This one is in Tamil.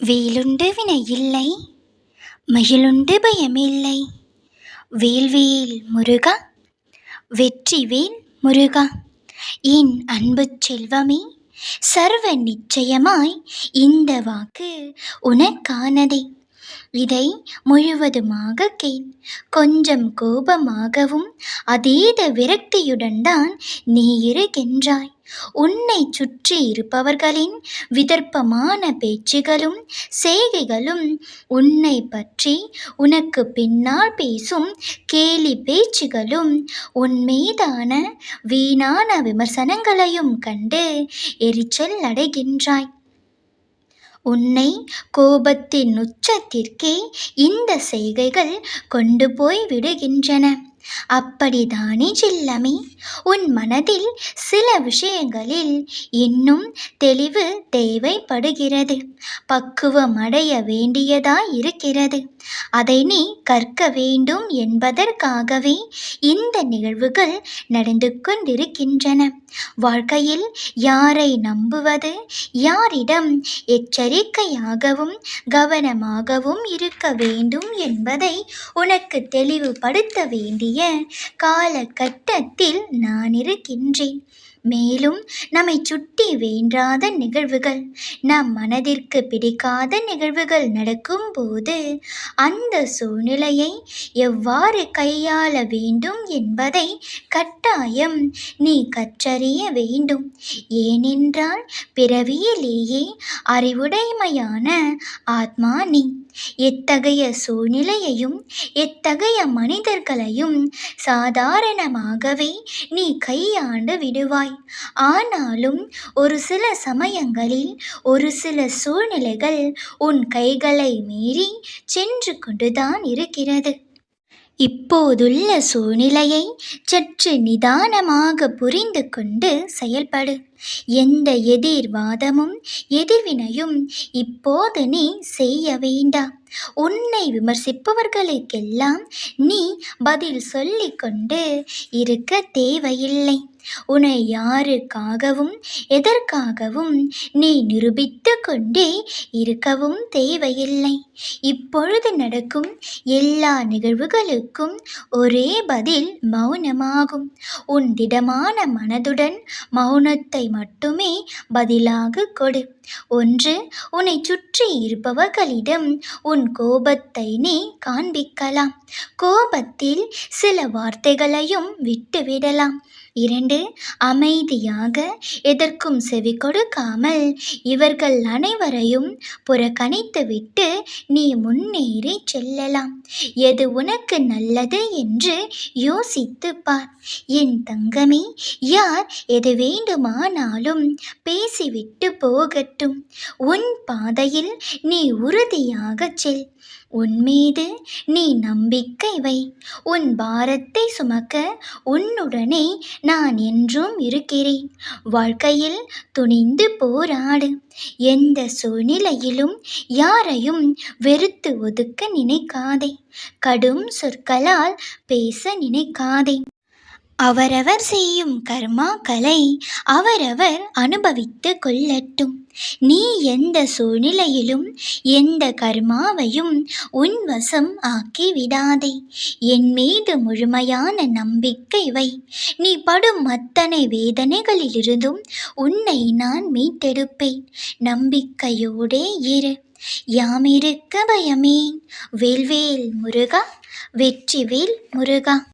வேலுண்டு வினையில்லை மயிலுண்டு பயமில்லை. வேல்வேல் முருகா வெற்றி வேல் முருகா என் அன்பு செல்வமே சர்வ நிச்சயமாய் இந்த வாக்கு உனக்கானதே. இதை முழுவதுமாக கேள். கொஞ்சம் கோபமாகவும் அதீத விரக்தியுடன் தான் நீ இருக்கின்றாய். உன்னை சுற்றி இருப்பவர்களின் விதர்ப்பமான பேச்சுகளும் செய்கைகளும் உன்னை பற்றி உனக்கு பின்னால் பேசும் கேலி பேச்சுகளும் உன் மீதான வீணான விமர்சனங்களையும் கண்டு எரிச்சல் அடைகின்றாய். உன்னை கோபத்தின் உச்சத்திற்கே இந்த செய்கைகள் கொண்டு போய் விடுகின்றன. அப்படிதானே செல்லமே. உன் மனதில் சில விஷயங்களில் இன்னும் தெளிவு தேவைப்படுகிறது. பக்குவம் அடைய வேண்டியதாய் இருக்கிறது. அதை நீ கற்க வேண்டும் என்பதற்காகவே இந்த நிகழ்வுகள் நடந்து கொண்டிருக்கின்றன. வாழ்க்கையில் யாரை நம்புவது யாரிடம் எச்சரிக்கையாகவும் கவனமாகவும் இருக்க வேண்டும் என்பதை உனக்கு தெளிவுபடுத்த வேண்டிய காலகட்டத்தில் நான் இருக்கின்றேன். மேலும் நம்மை சுட்டி வேண்டாத நிகழ்வுகள் நம் மனதிற்கு பிடிக்காத நிகழ்வுகள் நடக்கும்போது அந்த சூழ்நிலையை எவ்வாறு கையாள வேண்டும் என்பதை கட்டாயம் நீ கற்றறிய வேண்டும். ஏனென்றால் பிறவியிலேயே அறிவுடைமையான ஆத்மா நீ. எத்தகைய சூழ்நிலையையும் எத்தகைய மனிதர்களையும் சாதாரணமாகவே நீ கையாண்டு விடுவாய். ஆனாலும் ஒரு சில சமயங்களில் ஒரு சில சூழ்நிலைகள் உன் கைகளை மீறி சென்று கொண்டுதான் இருக்கிறது. இப்போதுள்ள சூழ்நிலையை சற்று நிதானமாக புரிந்து கொண்டு செயல்படு. எந்த எதிர்வாதமும் எதிர்வினையும் இப்போது நீ செய்ய வேண்டாம் உன்னை விமர்சிப்பவர்களுக்கெல்லாம் நீ பதில் சொல்லிக்கொண்டு இருக்க தேவையில்லை. உன்னை யாருக்காகவும் எதற்காகவும் நீ நிரூபித்து கொண்டே இருக்கவும் தேவையில்லை. இப்பொழுது நடக்கும் எல்லா நிகழ்வுகளுக்கும் ஒரே பதில் மௌனமாகும். உன் திடமான மனதுடன் மௌனத்தை மட்டுமே பதிலாக கொடு. ஒன்று உன்னை சுற்றி இருப்பவர்களிடம் உன் உன் கோபத்தை நீ காண்பிக்கலாம். கோபத்தில் சில வார்த்தைகளையும் விட்டுவிடலாம். இரண்டு அமைதியாக எதற்கும் செவி கொடுக்காமல் இவர்கள் அனைவரையும் புறக்கணித்துவிட்டு நீ முன்னேறி செல்லலாம். எது உனக்கு நல்லது என்று யோசித்து பார். என் தங்கமே யார் எது வேண்டுமானாலும் பேசிவிட்டு போகட்டும். உன் பாதையில் நீ உறுதியாக செல். உன் மீது நீ நம்பிக்கை வை. உன் பாரத்தை சுமக்க உன்னுடனே நான் என்றும் இருக்கிறேன். வாழ்க்கையில் துணிந்து போராடு. எந்த சூழ்நிலையிலும் யாரையும் வெறுத்து ஒதுக்க நினைக்காதே. கடும் சொற்களால் பேச நினைக்காதே. அவரவர் செய்யும் கர்மாக்களை அவரவர் அனுபவித்து கொள்ளட்டும். நீ எந்த சூழ்நிலையிலும் எந்த கர்மாவையும் உன் வசம் ஆக்கி விடாதே என் மீது முழுமையான நம்பிக்கை வை. நீ படும் அத்தனை வேதனைகளிலிருந்தும் உன்னை நான் மீட்டெடுப்பேன். நம்பிக்கையோடே இரு. யாமிருக்க பயமே. வேல்வேல் முருகா வெற்றிவேல் முருகா.